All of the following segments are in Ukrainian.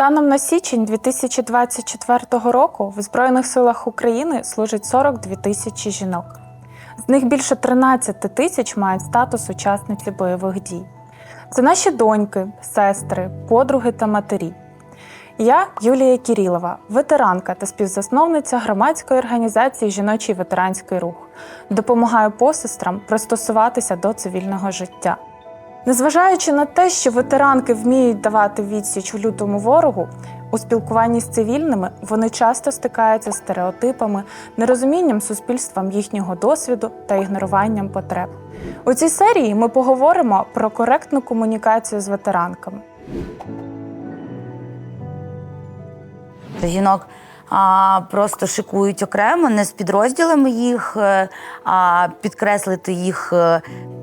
Станом на січень 2024 року в Збройних силах України служить 42 тисячі жінок. З них більше 13 тисяч мають статус учасниці бойових дій. Це наші доньки, сестри, подруги та матері. Я Юлія Кірілова, ветеранка та співзасновниця громадської організації Жіночий ветеранський рух. Допомагаю посестрам пристосуватися до цивільного життя. Незважаючи на те, що ветеранки вміють давати відсіч лютому ворогу, у спілкуванні з цивільними вони часто стикаються з стереотипами, нерозумінням суспільством їхнього досвіду та ігноруванням потреб. У цій серії ми поговоримо про коректну комунікацію з ветеранками. Жінок а, просто шикують окремо, не з підрозділами їх, е, а підкреслити їх е,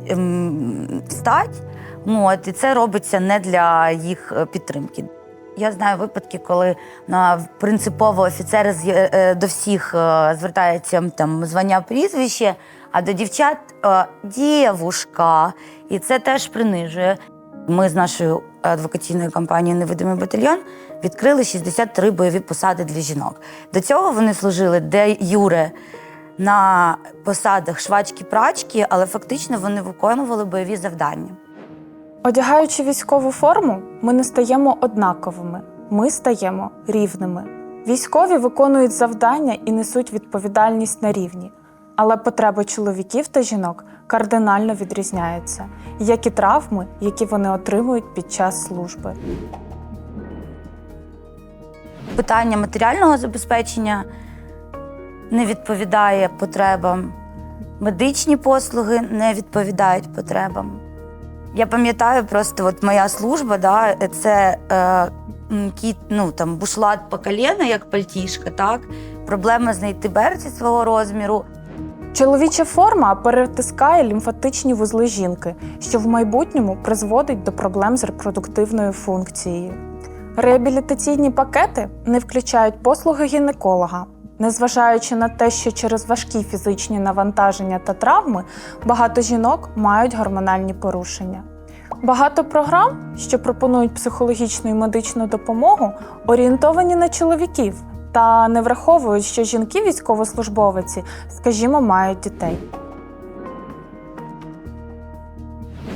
ем, стать. Ну, От, і це робиться не для їх е, підтримки. Я знаю випадки, коли на принципово офіцери до всіх звертаються там звання прізвище, а до дівчат дівушка. І це теж принижує. Ми з нашою адвокаційною компанією Невидимий батальйон відкрили 63 бойові посади для жінок. До цього вони служили де юре на посадах швачки-прачки, але фактично вони виконували бойові завдання. Одягаючи військову форму, ми не стаємо однаковими, ми стаємо рівними. Військові виконують завдання і несуть відповідальність на рівні, але потреби чоловіків та жінок кардинально відрізняються, як і травми, які вони отримують під час служби. Питання матеріального забезпечення не відповідає потребам. Медичні послуги не відповідають потребам. Я пам'ятаю просто, от моя служба, да, це е, кіт, ну, там, бушлат по коліна, як пальтішка, так? Проблема знайти берці свого розміру. Чоловіча форма перетискає лімфатичні вузли жінки, що в майбутньому призводить до проблем з репродуктивною функцією. Реабілітаційні пакети не включають послуги гінеколога, незважаючи на те, що через важкі фізичні навантаження та травми багато жінок мають гормональні порушення. Багато програм, що пропонують психологічну і медичну допомогу, орієнтовані на чоловіків та не враховують, що жінки військовослужбовиці, скажімо, мають дітей.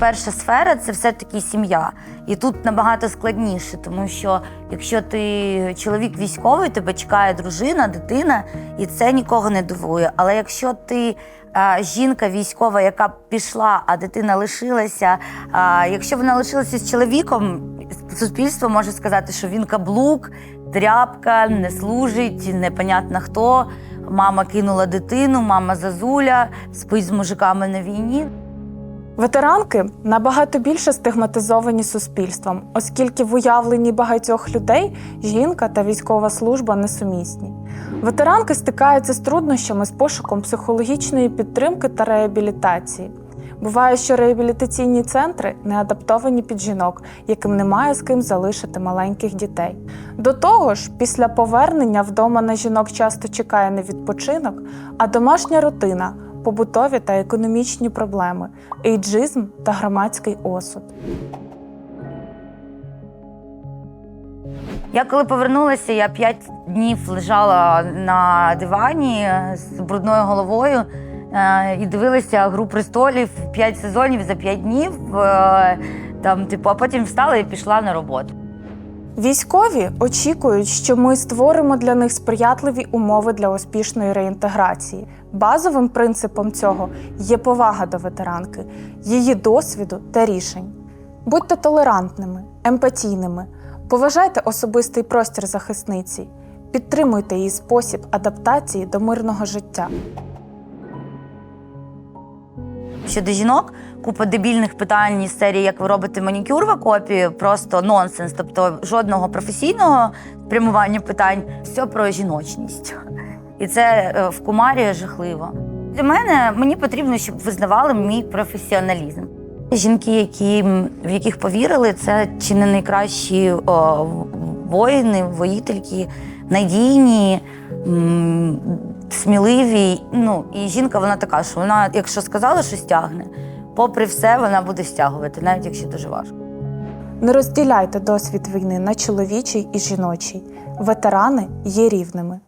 Перша сфера це все-таки сім'я. І тут набагато складніше, тому що якщо ти чоловік військовий, тебе чекає дружина, дитина, і це нікого не дивує. Але якщо ти а, жінка військова, яка пішла, а дитина лишилася, а, якщо вона лишилася з чоловіком, суспільство може сказати, що він каблук, тряпка, не служить, непонятно хто. Мама кинула дитину, мама зазуля, спить з мужиками на війні. Ветеранки набагато більше стигматизовані суспільством, оскільки в уявленні багатьох людей жінка та військова служба несумісні. Ветеранки стикаються з труднощами з пошуком психологічної підтримки та реабілітації. Буває, що реабілітаційні центри не адаптовані під жінок, яким немає з ким залишити маленьких дітей. До того ж, після повернення вдома на жінок часто чекає не відпочинок, а домашня рутина, побутові та економічні проблеми, ейджизм та громадський осуд. Я коли повернулася, я п'ять днів лежала на дивані з брудною головою е, і дивилася гру престолів п'ять сезонів за п'ять днів. е, Там, типу, а потім встала і пішла на роботу. Військові очікують, що ми створимо для них сприятливі умови для успішної реінтеграції. Базовим принципом цього є повага до ветеранки, її досвіду та рішень. Будьте толерантними, емпатійними, поважайте особистий простір захисниці, підтримуйте її спосіб адаптації до мирного життя. Щодо жінок, купа дебільних питань із серії, як ви робите манікюр в окопі, просто нонсенс. Тобто жодного професійного спрямування питань, все про жіночність. І це е, в кумарі жахливо. Для мене мені потрібно, щоб визнавали мій професіоналізм. Жінки, які, в яких повірили, це чи не найкращі о, воїни, воїтельки, надійні, сміливі. Ну, і жінка вона така, що вона, якщо сказала, що стягне, попри все, вона буде стягувати, навіть якщо дуже важко. Не розділяйте досвід війни на чоловічий і жіночий. Ветерани є рівними.